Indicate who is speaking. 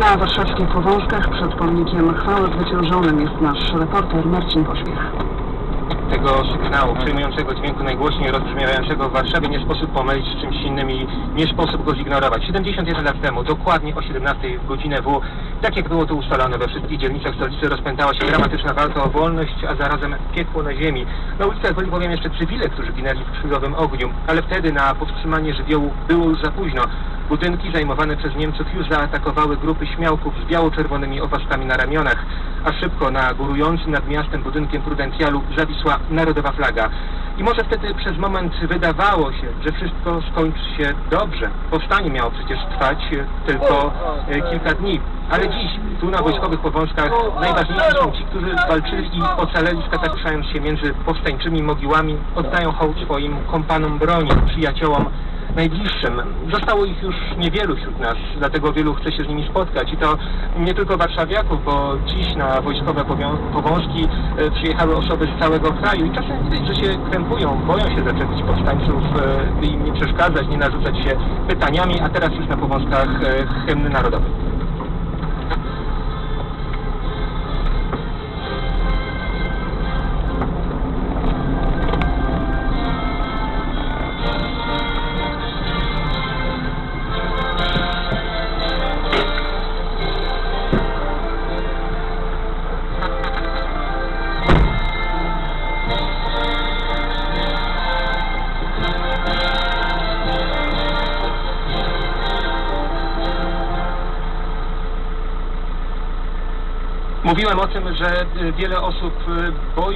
Speaker 1: Na warszawskich Powązkach przed pomnikiem chwały zwyciężonym jest nasz reporter Marcin Pośpiech.
Speaker 2: Tego sygnału przejmującego dźwięku najgłośniej rozbrzmiewającego w Warszawie nie sposób pomylić z czymś innym i nie sposób go zignorować. 71 lat temu, dokładnie o 17 w godzinę W, tak jak było to ustalone we wszystkich dzielnicach stolicy, rozpętała się dramatyczna walka o wolność, a zarazem piekło na ziemi. Na ulicach byli bowiem jeszcze cywile, którzy ginęli w krwawym ogniu, ale wtedy na powstrzymanie żywiołu było już za późno. Budynki zajmowane przez Niemców już zaatakowały grupy śmiałków z biało-czerwonymi opaskami na ramionach, a szybko na górującym nad miastem budynkiem Prudencjalu zawisła narodowa flaga. I może wtedy przez moment wydawało się, że wszystko skończy się dobrze. Powstanie miało przecież trwać e, tylko e, kilka dni. Ale dziś, tu na wojskowych powązkach, najważniejsi są ci, którzy walczyli i ocaleli, skatakuszając się między powstańczymi mogiłami, oddają hołd swoim kompanom broni, przyjaciołom, najbliższym. Zostało ich już niewielu wśród nas, dlatego wielu chce się z nimi spotkać. I to nie tylko warszawiaków, bo dziś na wojskowe powązki e, przyjechały osoby z całego kraju i czasem widać, że się krępują, boją się zaczepić powstańców, e, by im nie przeszkadzać, nie narzucać się pytaniami, a teraz już na powązkach e, hymny narodowy. Mówiłem o tym, że e, wiele osób e, boi